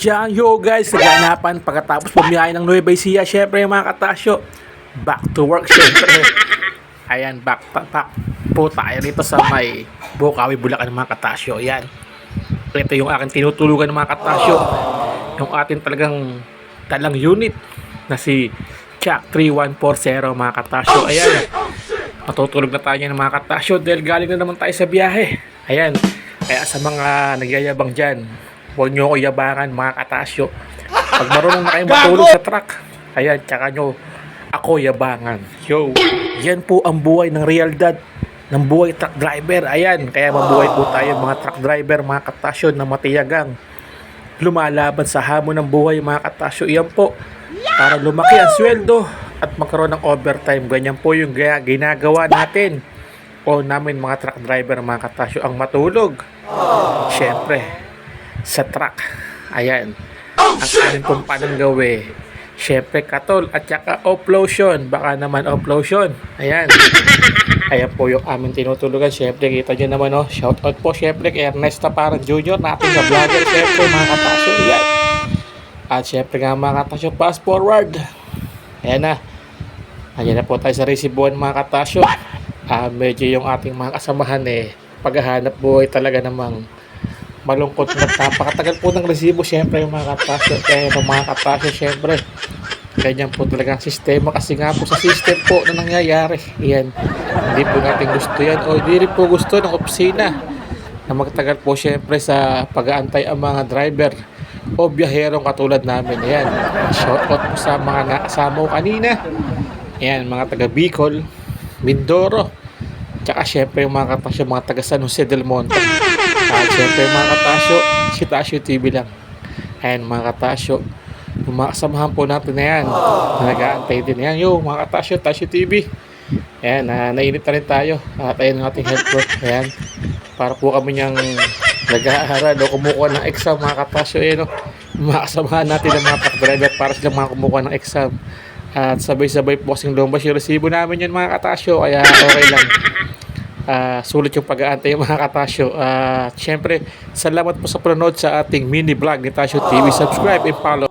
Yan yo guys, naganapan pagkatapos bumiyahe ng Nueva Ecija, syempre mga katasyo, back to work syempre. Ayan, back, back, back po tayo rito sa may Bukawi, Bulacan mga katasyo. Ayan, ito yung aking tinutulugan ng mga katasyo. Yung atin talagang talang unit na si Chuck 3140 mga katasyo. Ayan, matutulog na tayo ng mga katasyo dahil galing na naman tayo sa biyahe. Ayan, kaya sa mga nagyayabang dyan, huwag nyo ako yabangan mga katasyo. Pag marunong na kayo matulog sa truck, ayan, tsaka nyo ako yabangan. Yo, yan po ang buhay ng real dad ng buhay truck driver. Ayan, kaya mabuhay po tayo mga truck driver, mga katasyo na matiyagang lumalaban sa hamon ng buhay mga katasyo. Iyan po, para lumaki ang sweldo at magkaroon ng overtime. Ganyan po yung ginagawa natin o namin mga truck driver mga katasyo ang matulog. Siyempre, sa truck. Ayan. Ang amin pong pananggawi. Siyempre, katol at saka offlotion. Baka naman offlotion. Ayan. Ayan po yung aming tinutulugan. Siyempre, kita nyo naman, oh. Shout out po, siyempre, kay Ernesta Parang Jr. natin na vlogger. Siyempre, mga katasyo. Ayan. At siyempre nga, mga katasyo, fast forward. Ayan na. Ayan na po tayo sa resibuan, mga katasyo. Ah, medyo yung ating mga kasamahan, eh, paghahanap buhay talaga namang malungkot na napakatagal po ng resibo syempre yung mga katasyo kaya yung mga katasyo syempre. Ganyan po talaga ang sistema kasi nga po sa system po na nangyayari yan hindi po natin gusto yan. O hindi po gusto ng opisina na magtagal po syempre sa pag-aantay ang mga driver o biyaherong katulad namin. Yan shout out po sa mga nakasama ko kanina. Yan mga taga Bicol Mindoro tsaka syempre yung mga katasyo mga taga San Jose del Monte at syempre mga katasyo, si Tasyo TV lang. Ayan mga katasyo, kasamahan po natin na yan, na nag-aantay din yan. Yo mga katasyo, Tasyo TV. Ayan, na nainit na rin tayo. At ayun ang ating headboard. Ayan, para po kami niyang nag-aaral o kumukuha ng exam mga katasyo. Ayan o, yung mga kasamahan natin ng mga driver para sila mga kumukuha ng exam. At sabay-sabay po kasing lumbas yung resibo namin yun mga katasyo. Kaya okay lang ah sulit yung pag-aantay mga katasyo. At syempre, salamat po sa panonood sa ating mini vlog ni Tasyo TV. Subscribe and follow.